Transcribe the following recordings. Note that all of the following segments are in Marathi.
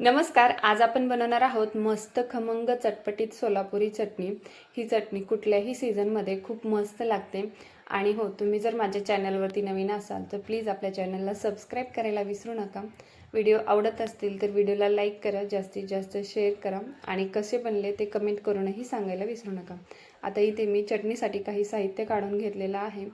नमस्कार आज आपण बनवणार आहोत मस्त खमंग चटपटीत सोलापुरी चटणी. ही चटणी कुठल्याही सीझनमध्ये खूप मस्त लागते. आणि हो तुम्ही जर माझ्या चॅनलवरती नवीन असाल तर प्लीज आपल्या चॅनलला सबस्क्राईब करायला विसरू नका. व्हिडिओ आवडत असतील तर व्हिडिओला लाईक करा. जास्तीत जास्त शेअर करा. आणि कसे बनले ते कमेंट करूनही सांगायला विसरू नका. आता इथे मी चटणीसाठी काही साहित्य काढून घेतलेलं आहे.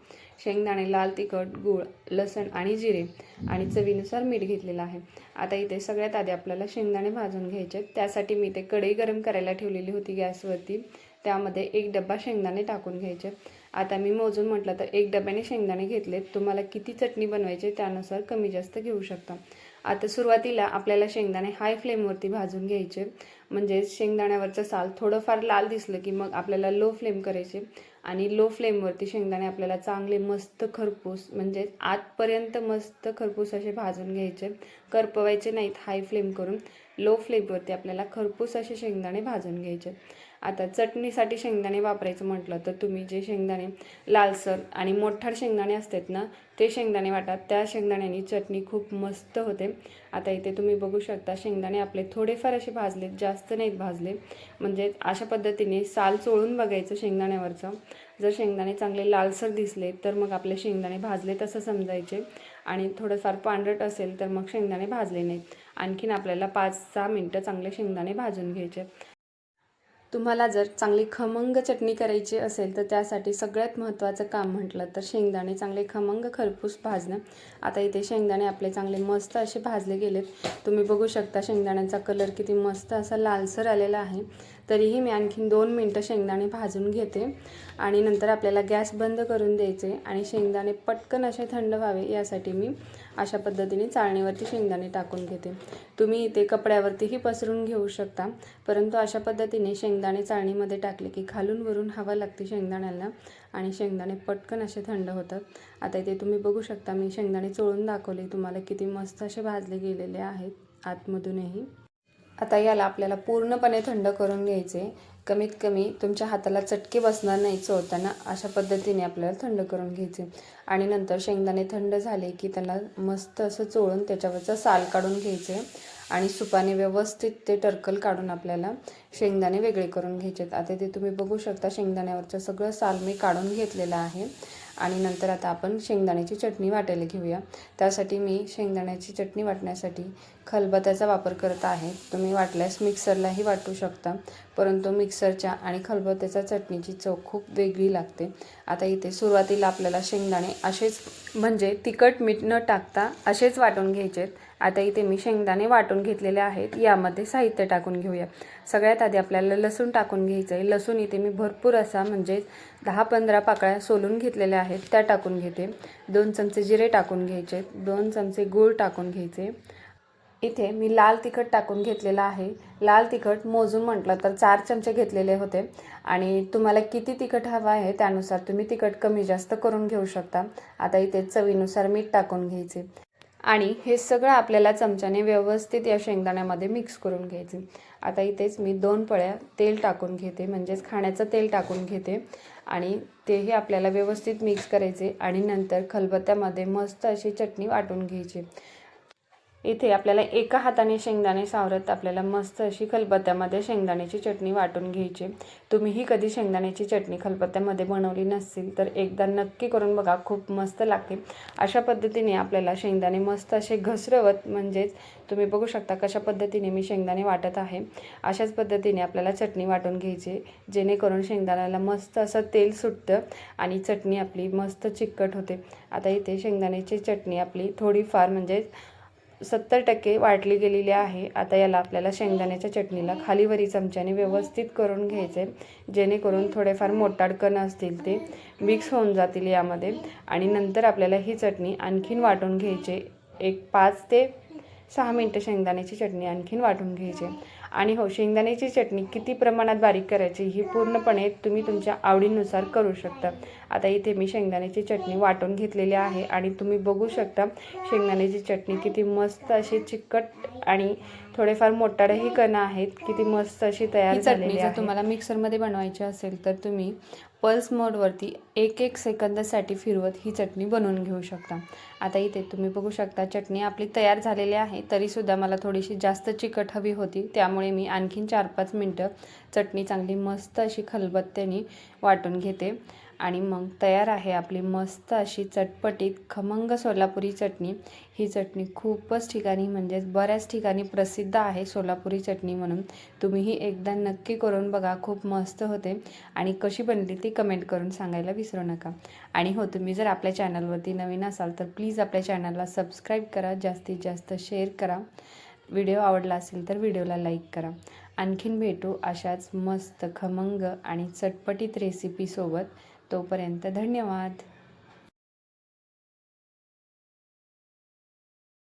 शेंगदाणे लाल तिखट गूळ लसण आणि जिरे आणि चवीनुसार मीठ घेतलेलं आहे. आता इथे सगळ्यात आधी आपल्याला शेंगदाणे भाजून घ्यायचे आहेत. त्यासाठी मी ते कढई गरम करायला ठेवलेली होती गॅसवरती. त्यामध्ये एक डब्बा शेंगदाणे टाकून घ्यायचे आता मी मोजून म्हटलं तर एक डब्याने शेंगदाणे घेतलेत तुम्हाला किती चटणी बनवायची त्यानुसार कमी जास्त घेऊ शकता. आता सुरुवातीला आपल्याला शेंगदाणे हाय फ्लेमवरती भाजून घ्यायचे. म्हणजे शेंगदाण्यावरचं साल थोडंफार लाल दिसलं की मग आपल्याला लो फ्लेम करायचे. आणि लो फ्लेमवरती शेंगदाणे आपल्याला चांगले मस्त खरपूस म्हणजे आतपर्यंत मस्त खरपूस असे भाजून घ्यायचे. करपवायचे नाहीत हाय फ्लेम करून. लो फ्लेमवरती आपल्याला खरपूस असे शेंगदाणे भाजून घ्यायचे. आता चटणीसाठी शेंगदाणे वापरायचं म्हटलं तर तुम्ही जे शेंगदाणे लालसर आणि मोठार शेंगदाणे असतात ना ते शेंगदाणे वाटतात त्या शेंगदाण्याने चटणी खूप मस्त होते. आता इथे तुम्ही बघू शकता शेंगदाणे आपले थोडेफार असे भाजले जास्त नाहीत भाजले. म्हणजे अशा पद्धतीने साल चोळून बघायचं शेंगदाण्यावरचं. जर शेंगदाणे चांगले लालसर दिसले तर मग आपले शेंगदाणे भाजले तसं समजायचे. आणि थोडंफार पांढरट असेल तर मग शेंगदाणे भाजले नाहीत. आणखीन आपल्याला पाच सहा मिनटं चांगले शेंगदाणे भाजून घ्यायचे. तुम्हाला जर चांगली खमंग चटणी करायची असेल तर त्यासाठी सगळ्यात महत्त्वाचं काम म्हटलं तर शेंगदाणे चांगले खमंग खरपूस भाजणं. आता इथे शेंगदाणे आपले चांगले मस्त असे भाजले गेलेत. तुम्ही बघू शकता शेंगदाण्याचा कलर किती मस्त असा लालसर आलेला आहे. तरीही मी आणखीन दोन मिनटं शेंगदाणे भाजून घेते आणि नंतर आपल्याला गॅस बंद करून द्यायचे आणि शेंगदाणे पटकन असे थंड व्हावे यासाठी मी अशा पद्धतीने चाळणीवरती शेंगदाणे टाकून घेते. तुम्ही इथे कपड्यावरतीही पसरून घेऊ शकता. परंतु अशा पद्धतीने शेंगदाणे चाळणीमध्ये टाकले की खालून वरून हवा लागते शेंगदाण्याला आणि शेंगदाणे पटकन असे थंड होतात. आता इथे तुम्ही बघू शकता मी शेंगदाणे चोळून दाखवले. तुम्हाला किती मस्त असे भाजले गेलेले आहेत आतमधूनही. आता याला आपल्याला पूर्णपणे थंड करून घ्यायचे. कमीत कमी तुमच्या हाताला चटके बसणार नाही चोळताना अशा पद्धतीने आपल्याला थंड करून घ्यायचे. आणि नंतर शेंगदाणे थंड झाले की त्याला मस्त असं चोळून त्याच्यावरचं साल काढून घ्यायचे. आणि सुपाने व्यवस्थित ते टर्कल काढून आपल्याला शेंगदाणे वेगळे करून घ्यायचे आता ते तुम्ही बघू शकता शेंगदाण्यावरचं सगळं साल मी काढून घेतलेलं आहे. आणि नंतर आता आपण शेंगदाण्याची चटणी वाटायला घेऊया. त्यासाठी मी शेंगदाण्याची चटणी वाटण्यासाठी खलबत्याचा वापर करत आहे. तुम्ही वाटल्यास मिक्सरलाही वाटू शकता परंतु मिक्सरच्या आणि खलबत्याच्या चटणीची चव खूप वेगळी लागते. आता इथे सुरुवातीला आपल्याला शेंगदाणे असेच म्हणजे तिखट मीठ न टाकता असेच वाटून घ्यायचेत. आता इथे मी शेंगदाणे वाटून घेतलेले आहेत यामध्ये साहित्य टाकून घेऊया. सगळ्यात आधी आपल्याला लसूण टाकून घ्यायचं आहे लसूण इथे मी भरपूर असा म्हणजे दहा पंधरा पाकळ्या सोलून घेतलेल्या आहेत त्या टाकून घेते. दोन चमचे जिरे टाकून घ्यायचे. दोन चमचे गूळ टाकून घ्यायचे. इथे मी लाल तिखट टाकून घेतलेलं आहे. लाल तिखट मोजून म्हटलं तर चार चमचे घेतलेले होते. आणि तुम्हाला किती तिखट हवं आहे त्यानुसार तुम्ही तिखट कमी जास्त करून घेऊ शकता. आता इथे चवीनुसार मीठ टाकून घ्यायचे. आणि हे सगळं आपल्याला चमच्याने व्यवस्थित या शेंगदाण्यामध्ये मिक्स करून घ्यायचे. आता इथेच मी दोन पळ्या तेल टाकून घेते म्हणजेच खाण्याचं तेल टाकून घेते. आणि तेही आपल्याला व्यवस्थित मिक्स करायचे आणि नंतर खलबत्त्यामध्ये मस्त अशी चटणी वाटून घ्यायची. इथे आपल्याला एका हाताने शेंगदाणे सावरत आपल्याला मस्त अशी खलबत्त्यामध्ये शेंगदाण्याची चटणी वाटून घ्यायची. तुम्हीही कधी शेंगदाण्याची चटणी खलबत्त्यामध्ये बनवली नसतील तर एकदा नक्की करून बघा खूप मस्त लागते. अशा पद्धतीने आपल्याला शेंगदाणे मस्त असे घसरवत म्हणजेच तुम्ही बघू शकता कशा पद्धतीने मी शेंगदाणे वाटत आहे. अशाच पद्धतीने आपल्याला चटणी वाटून घ्यायची जेणेकरून शेंगदाण्याला मस्त असं तेल सुटतं आणि चटणी आपली मस्त चिकट होते. आता इथे शेंगदाण्याची चटणी आपली थोडीफार म्हणजेच सत्तर टक्के वाटली गेलेली आहे. आता याला आपल्याला शेंगदाण्याच्या चटणीला खालीवरी चमच्याने व्यवस्थित करून घ्यायचे जेणेकरून थोडेफार मोटाड कण असतील ते मिक्स होऊन जातील यामध्ये. आणि नंतर आपल्याला ही चटणी आणखीन वाटून घ्यायचे. एक पाच ते सहा मिनटं शेंगदाण्याची चटणी आणखीन वाटून घ्यायची. आणि हो शेंगदाण्याची चटणी किती प्रमाणात बारीक करायची ही पूर्णपणे तुम्ही तुमच्या आवडीनुसार करू शकता. आता इथे मी शेंगदाण्याची चटणी वाटून घेतलेली आहे आणि तुम्ही बघू शकता शेंगदाण्याची चटणी किती मस्त अशी चिकट आणि थोडेफार मोठाडेही कणं आहेत किती मस्त अशी तयार झालेली आहे. तुम्हाला मिक्सरमध्ये बनवायची असेल तर तुम्ही पल्स मोडवरती एक एक सेकंदासाठी फिरवत ही चटणी बनवून घेऊ शकता. आता इथे तुम्ही बघू शकता चटणी आपली तयार झालेली आहे तरीसुद्धा मला थोडीशी जास्त चिकट हवी होती त्यामुळे मी आणखीन चार पाच मिनटं चटणी चांगली मस्त अशी खलबत्त्याने वाटून घेते. आणि मग तयार आहे आपली मस्त अशी चटपटीत खमंग सोलापुरी चटणी. ही चटणी खूपच ठिकाणी म्हणजेच बऱ्याच ठिकाणी प्रसिद्ध आहे सोलापुरी चटणी म्हणून. तुम्हीही एकदा नक्की करून बघा खूप मस्त होते. आणि कशी बनली ती कमेंट करून सांगायला विसरू नका. आणि हो तुम्ही जर आपल्या चॅनलवरती नवीन असाल तर प्लीज आपल्या चॅनलला सबस्क्राईब करा जास्तीत जास्त शेअर करा. व्हिडिओ आवडला असेल तर व्हिडिओला लाईक करा. आणखीन भेटू अशाच मस्त खमंग आणि चटपटीत रेसिपीसोबत तोपर्यंत धन्यवाद.